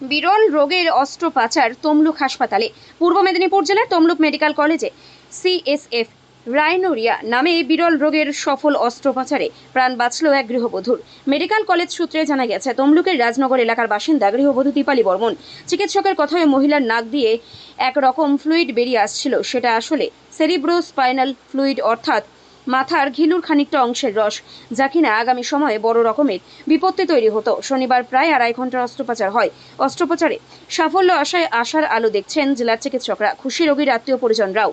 বিরল রোগের অস্ত্রোপাচার তমলুক হাসপাতালে। পূর্ব মেদিনীপুর জেলার তমলুক মেডিকেল কলেজে সিএসএফ রাইনোরিয়া নামে বিরল রোগের সফল অস্ত্রোপচারে প্রাণ বাঁচল এক গৃহবধূর। মেডিকেল কলেজ সূত্রে জানা গেছে, তমলুকের রাজনগর এলাকার বাসিন্দা গৃহবধূ দীপালি বর্মন চিকিৎসকের কথায় মহিলার নাক দিয়ে একরকম ফ্লুইড বেরিয়ে আসছিল। সেটা আসলে সেরিব্রো স্পাইনাল ফ্লুইড অর্থাৎ মাথার ঘিলুর খানিকটা অংশের রস যা কিনা আগামী সময়ে বড় রকমের বিপত্তি তৈরি হতো। শনিবার প্রায় আড়াই ঘণ্টার অস্ত্রোপচার হয়। অস্ত্রোপচারে সাফল্য আশায় আশার আলো দেখছেন জেলার চিকিৎসকরা। খুশি রোগীর আত্মীয় পরিজনরাও।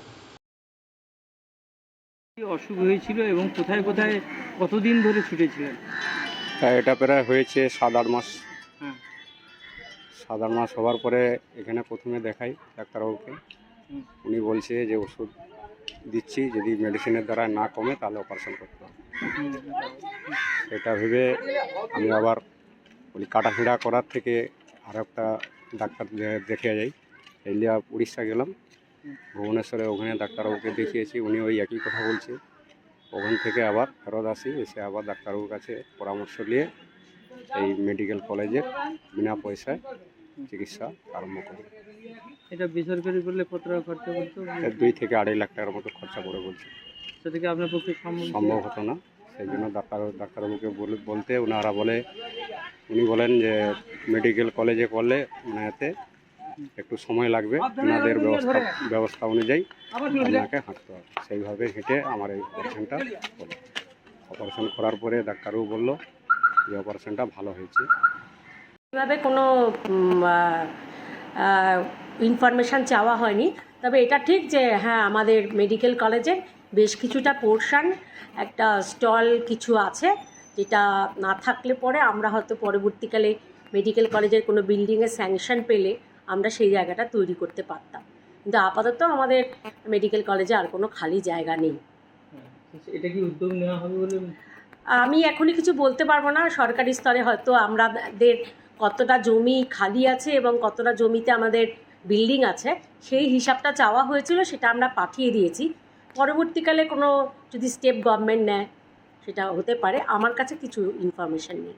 অসুখ হয়েছিল এবং কোথায় কোথায় কতদিন ধরে ছুটেছিলেন? এটা প্রায় হয়েছে সাত আট মাস। হ্যাঁ। সাত আট মাস হওয়ার পরে এখানে প্রথমে দেখাই ডাক্তারবাবুকে। উনি বলছে যে ওষুধ দিচ্ছি, যদি মেডিসিনের দ্বারা না কমে তাহলে অপারেশন করতে হবে। এটা ভেবে আমি আবার বলি কাটাফিড়া করার থেকে আর একটা ডাক্তার দেখে যাই। এই লিয়া উড়িষ্যা গেলাম। ভুবনেশ্বরে ওখানে ডাক্তারবাবুকে দেখিয়েছি, উনি ওই একই কথা বলছে। ওখান থেকে আবার ফেরত আসি, এসে আবার ডাক্তারবাবুর কাছে পরামর্শ নিয়ে এই মেডিকেল কলেজের বিনা পয়সায় চিকিৎসা আরম্ভ করি। এটা বেসরকারি করলে কত টাকা খরচা করতে? দুই থেকে আড়াই লাখ টাকার মতো খরচা করে বলছে। সেটা কি আপনার পক্ষে সম্ভব? সম্ভব হতো না। সেই জন্য ডাক্তার ডাক্তারবাবুকে বলে বলতে ওনারা বলে উনি বলেন যে মেডিকেল কলেজে করলে মানে এতে একটু সময় লাগবে। ওনাদের ব্যবস্থা ব্যবস্থা অনুযায়ী আপনাকে হাঁটতে হবে। সেইভাবে হেঁটে আমার এই অপারেশনটা হলো। অপারেশন করার পরে ডাক্তারবাবু বলল যে অপারেশনটা ভালো হয়েছে। এভাবে কোনো ইনফরমেশান চাওয়া হয়নি। তবে এটা ঠিক যে হ্যাঁ আমাদের মেডিকেল কলেজে বেশ কিছুটা পোর্শন একটা স্টল কিছু আছে যেটা না থাকলে পরে আমরা হয়তো পরবর্তীকালে মেডিকেল কলেজের কোনো বিল্ডিংয়ে স্যাংশন পেলে আমরা সেই জায়গাটা তৈরি করতে পারতাম। কিন্তু আপাতত আমাদের মেডিকেল কলেজে আর কোনো খালি জায়গা নেই। এটা কি উদ্যোগ নেওয়া হবে বলে আমি এখনই কিছু বলতে পারব না। সরকারি স্তরে হয়তো আমাদের কতটা জমি খালি আছে এবং কতটা জমিতে আমাদের বিল্ডিং আছে, সেই হিসাবটা চাওয়া হয়েছিল, সেটা আমরা পাঠিয়ে দিয়েছি। পরবর্তীকালে কোনো যদি স্টেপ গভর্নমেন্ট নেয়, সেটা হতে পারে। আমার কাছে কিছু ইনফরমেশন নেই।